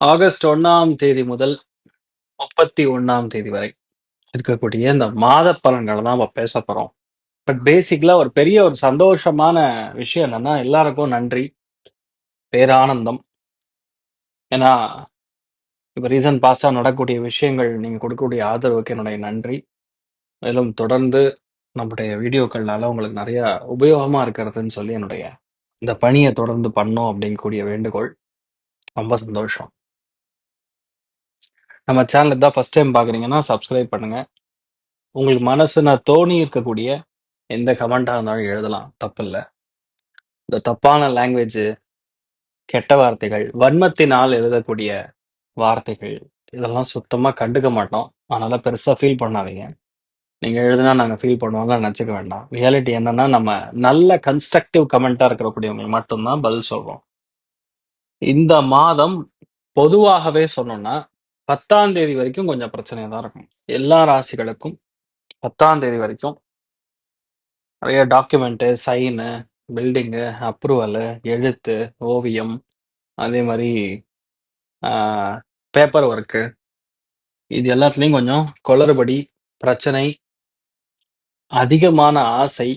August ஒன்னாம் தேதி முதல் முப்பத்தி ஒன்னாம் தேதி வரை இருக்கக்கூடிய இந்த மாத பலன்களை தான் நம்ம பேச போறோம். பட் பேசிக்கலா ஒரு பெரிய ஒரு சந்தோஷமான விஷயம் என்னன்னா எல்லாருக்கும் நன்றி பேரானந்தம். ஏன்னா இப்போ ரீசன்ட் பாஸ்டாக நடக்கக்கூடிய விஷயங்கள் நீங்கள் கொடுக்கக்கூடிய ஆதரவுக்கு என்னுடைய நன்றி. மேலும் தொடர்ந்து நம்முடைய வீடியோக்கள்னால உங்களுக்கு நிறைய உபயோகமாக இருக்கிறதுன்னு சொல்லி என்னுடைய இந்த பணியை தொடர்ந்து பண்ணோம் அப்படிங்கக்கூடிய வேண்டுகோள். ரொம்ப சந்தோஷம். நம்ம சேனல் தான் ஃபர்ஸ்ட் டைம் பார்க்குறீங்கன்னா சப்ஸ்கிரைப் பண்ணுங்க. உங்களுக்கு மனசுன தோணி இருக்கக்கூடிய எந்த கமெண்ட்டாக இருந்தாலும் எழுதலாம். தப்பில்லை. இந்த தப்பான லாங்குவேஜ் கெட்ட வார்த்தைகள் வன்மத்தினால் எழுதக்கூடிய வார்த்தைகள் இதெல்லாம் சுத்தமாக கண்டுக்க மாட்டோம். அதனால பெருசாக ஃபீல் பண்ணாதீங்க. நீங்கள் எழுதுனா நாங்கள் ஃபீல் பண்ணுவோம்லாம் நினச்சிக்க வேண்டாம். ரியாலிட்டி என்னன்னா நம்ம நல்ல கன்ஸ்ட்ரக்டிவ் கமெண்ட்டாக இருக்கக்கூடியவங்களுக்கு மட்டும்தான் பதில் சொல்கிறோம் இந்த மாதம் பொதுவாகவே சொன்னோம்னா பத்தாம் தேதி வரைக்கும் கொஞ்சம் பிரச்சனையாக தான் இருக்கும். எல்லா ராசிகளுக்கும் பத்தாம் தேதி வரைக்கும் நிறைய டாக்குமெண்ட்டு சைனு பில்டிங்கு அப்ரூவலு எழுத்து ஓவியம் அதே மாதிரி பேப்பர் ஒர்க்கு இது எல்லாத்துலேயும் கொஞ்சம் குளறுபடி பிரச்சனை அதிகமான ஆசை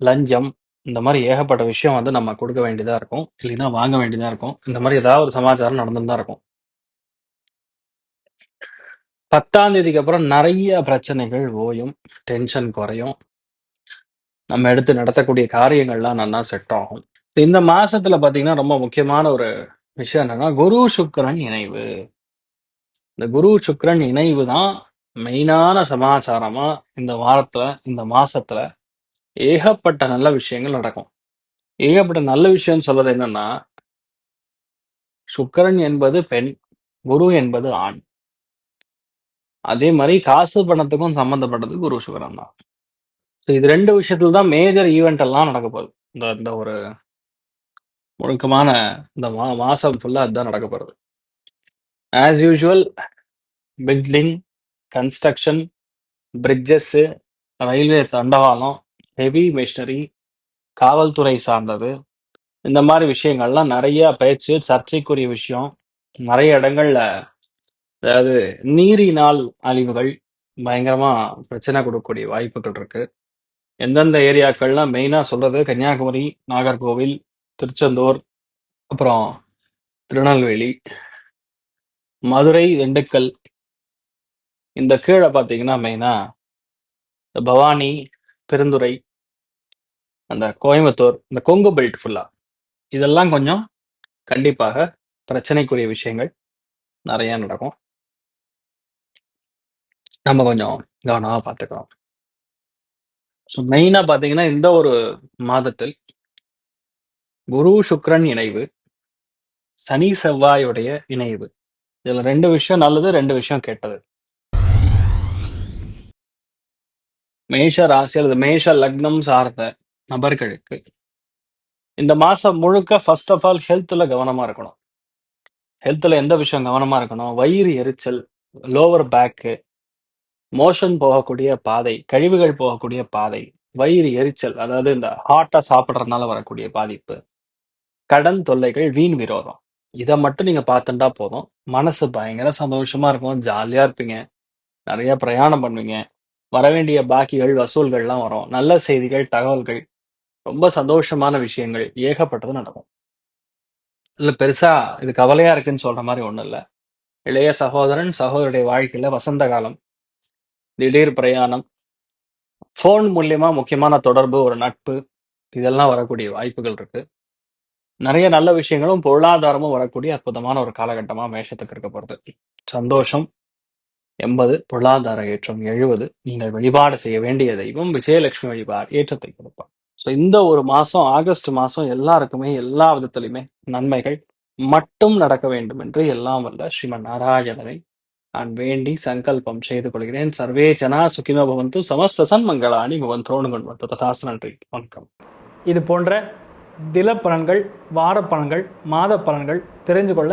லஞ்சம் இந்த மாதிரி ஏகப்பட்ட விஷயம் வந்து நம்ம கொடுக்க வேண்டியதா இருக்கும். இல்லைன்னா வாங்க வேண்டியதா இருக்கும். இந்த மாதிரி ஏதாவது ஒரு சமாச்சாரம் நடந்துதான் தான் இருக்கும். பத்தாம் தேதிக்கு அப்புறம் நிறைய பிரச்சனைகள் ஓயும் டென்ஷன் குறையும். நம்ம எடுத்து நடத்தக்கூடிய காரியங்கள்லாம் நல்லா செட் ஆகும். இந்த மாசத்துல பாத்தீங்கன்னா ரொம்ப முக்கியமான ஒரு விஷயம் என்னன்னா குரு சுக்கிரன் இணைவு. இந்த குரு சுக்கிரன் இணைவு தான் மெயினான சமாச்சாரமா இந்த வாரத்துல இந்த மாசத்துல ஏகப்பட்ட நல்ல விஷயங்கள் நடக்கும். ஏகப்பட்ட நல்ல விஷயம்னு சொல்றது என்னன்னா சுக்கிரன் என்பது பெண் குரு என்பது ஆண். அதே மாதிரி காசு பணத்துக்கும் சம்மந்தப்பட்டது குரு சுக்கிரன் தான். ஸோ இது ரெண்டு விஷயத்துல தான் மேஜர் ஈவெண்ட் எல்லாம் நடக்க போகுது. இந்த இந்த ஒரு முழுக்கமான இந்த மா மாசம் ஃபுல்லா அதுதான் நடக்க போறது. As usual building construction bridges railway தண்டவாளம் ஹெவி மிஷினரி காவல்துறை சார்ந்தது. இந்த மாதிரி விஷயங்கள்லாம் நிறைய பேச்சு சர்ச்சைக்குரிய விஷயம். நிறைய இடங்கள்ல அதாவது நீரினால் அழிவுகள் பயங்கரமா பிரச்சனை கொடுக்கக்கூடிய வாய்ப்புகள் இருக்கு. எந்தெந்த ஏரியாக்கள்லாம் மெயினா சொல்றது கன்னியாகுமரி நாகர்கோவில் திருச்செந்தூர் அப்புறம் திருநெல்வேலி மதுரை திண்டுக்கல் இந்த கீழே பார்த்தீங்கன்னா மெயினா இந்த பவானி பெருந்துறை அந்த கோயம்புத்தூர் இந்த கொங்கு பெல்ட் ஃபுல்லா இதெல்லாம் கொஞ்சம் கண்டிப்பாக பிரச்சனைக்குரிய விஷயங்கள் நிறைய நடக்கும். நம்ம கொஞ்சம் கவனமாக பார்த்துக்கிறோம் ஸோ மெயினாக பார்த்தீங்கன்னா இந்த ஒரு மாதத்தில் குரு சுக்ரன் இணைவு சனி செவ்வாயுடைய இணைவு. இதுல ரெண்டு விஷயம் நல்லது ரெண்டு விஷயம் கெட்டது. மேஷ ராசி அல்லது மேஷ லக்னம் சார்ந்த நபர்களுக்கு இந்த மாசம் முழுக்க ஃபர்ஸ்ட் ஆஃப் ஆல் ஹெல்த்ல கவனமா இருக்கணும். ஹெல்த்தில் எந்த விஷயம் கவனமாக இருக்கணும்? வயிறு எரிச்சல் லோவர் பேக்கு மோஷன் போகக்கூடிய பாதை கழிவுகள் போகக்கூடிய பாதை வயிறு எரிச்சல் அதாவது இந்த ஹார்ட்டாக சாப்பிட்றதுனால வரக்கூடிய பாதிப்பு கடன் தொல்லைகள் வீண் விரோதம். இதை மட்டும் நீங்கள் பார்த்துட்டா போதும். மனசு பயங்கர சந்தோஷமா இருக்கும். ஜாலியாக இருப்பீங்க. நிறைய பிரயாணம் பண்ணுவீங்க. வர வேண்டிய பாக்கிகள் வசூல்கள்லாம் வரும். நல்ல செய்திகள் தகவல்கள். ரொம்ப சந்தோஷமான விஷயங்கள். ஏகப்பட்டது நடக்கும். இல்லை பெருசா இது கவலையா இருக்குன்னு சொல்ற மாதிரி ஒன்றும் இல்லை. இளைய சகோதரன் சகோதரருடைய வாழ்க்கையில வசந்த காலம் திடீர் பிரயாணம் ஃபோன் மூலியமா முக்கியமான தொடர்பு ஒரு நட்பு இதெல்லாம் வரக்கூடிய வாய்ப்புகள் இருக்கு. நிறைய நல்ல விஷயங்களும் பொருளாதாரமும் வரக்கூடிய அற்புதமான ஒரு காலகட்டமா மேஷத்துக்கு இருக்க போறது. சந்தோஷம். எண்பது பொருளாதார ஏற்றம் எழுபது நீங்கள் வழிபாடு செய்ய வேண்டிய தெய்வம் விஜயலட்சுமி வழிபாடு ஏற்றத்தை கொடுப்பார். ஸோ இந்த ஒரு மாசம் ஆகஸ்ட் மாசம் எல்லாருக்குமே எல்லா விதத்திலையுமே நன்மைகள் மட்டும் நடக்க வேண்டும் என்று எல்லாம் வல்ல ஸ்ரீமன் நாராயணனை நான் வேண்டி சங்கல்பம் செய்து கொள்கிறேன். சர்வே ஜனா சுகினோ பவந்து சமஸ்த சன்மங்களாணி பவந்தோனு கொண்டு ததாசு நன்றி வணக்கம். இது போன்ற தில பலன்கள் வார பலன்கள் மாத பலன்கள் தெரிஞ்சு கொள்ள